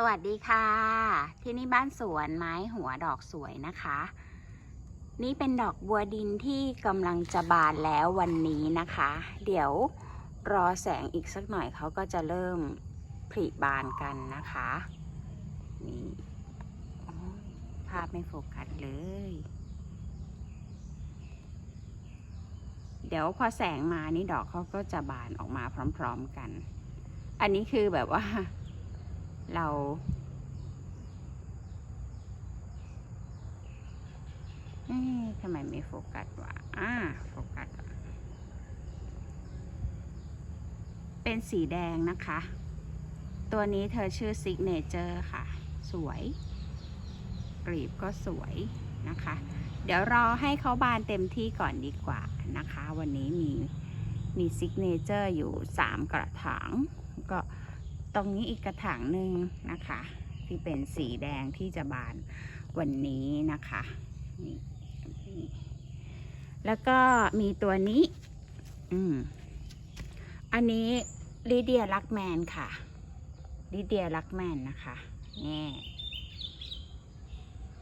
สวัสดีค่ะ ที่นี่บ้านสวนไม้หัวดอกสวยนะคะ นี่เป็นดอกบัวดินที่กำลังจะบานแล้ววันนี้นะคะ เดี๋ยวรอแสงอีกสักหน่อยเขาก็จะเริ่มผลิบานกันนะคะนี่ภาพไม่โฟกัสเลย เดี๋ยวพอแสงมานี่ดอกเขาก็จะบานออกมาพร้อม ๆกัน อันนี้คือแบบว่า เรา เอ๊ะทำไมไม่โฟกัสวะอ่าโฟกัส เป็นสีแดงนะคะ ตัวนี้เธอชื่อ Signature ค่ะ สวยกลีบก็สวยนะคะ เดี๋ยวรอให้เขาบานเต็มที่ก่อนดีกว่านะคะ วันนี้มีมี Signature อยู่ 3 กระถางก็ ตรงนี้อีกกระถางหนึ่งนะคะ ที่เป็นสีแดงที่จะบานวันนี้นะคะนี่แล้วก็มีตัวนี้ อืม อันนี้ลิเดียลักแมนค่ะลิเดียลักแมนนะคะนี่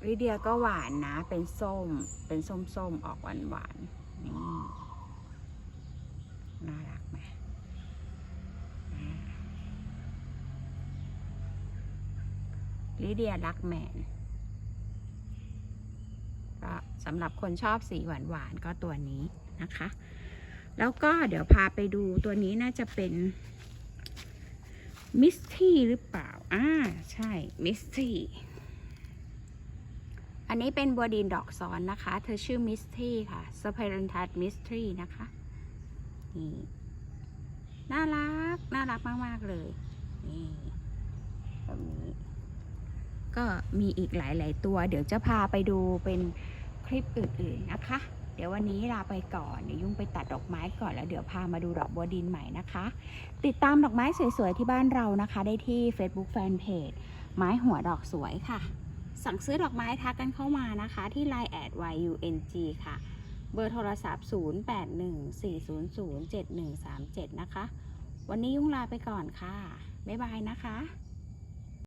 ลิเดียก็หวานนะ เป็นส้ม เป็นส้มๆออกหวานหวานๆนี่น่ารักไหมอ่า ลิเดียลักแมนก็สำหรับคนชอบสีหวานหวานๆก็ตัวนี้นะคะ แล้วก็เดี๋ยวพาไปดูตัวนี้น่าจะเป็นมิสทีหรือเปล่า อ่า ใช่ มิสทีอันนี้เป็นบัวดินดอกซ้อนนะคะ เธอชื่อมิสทีค่ะสเปรนทัสมิสทีนะคะ นี่ น่ารัก น่ารักมาก ๆ เลย นี่ แบบนี้ ก็มีอีกหลาย ๆ ตัว เดี๋ยวจะพาไปดูเป็นคลิปอื่น ๆ นะคะ เดี๋ยววันนี้ลาไปก่อน เดี๋ยวยุ่งไปตัดดอกไม้ก่อนแล้วเดี๋ยวพามาดูดอกบัวดินใหม่นะคะ ติดตามดอกไม้สวย ๆ ที่บ้านเรานะคะ ได้ที่ Facebook Fanpage ไม้หัวดอกสวยค่ะ สั่งซื้อดอกไม้ทักกันเข้ามานะคะ ที่ Line แอด YUNG ค่ะ เบอร์โทรศัพท์ 0814007137 นะคะ วันนี้ยุ่งลาไปก่อนค่ะ บ๊ายบายนะคะ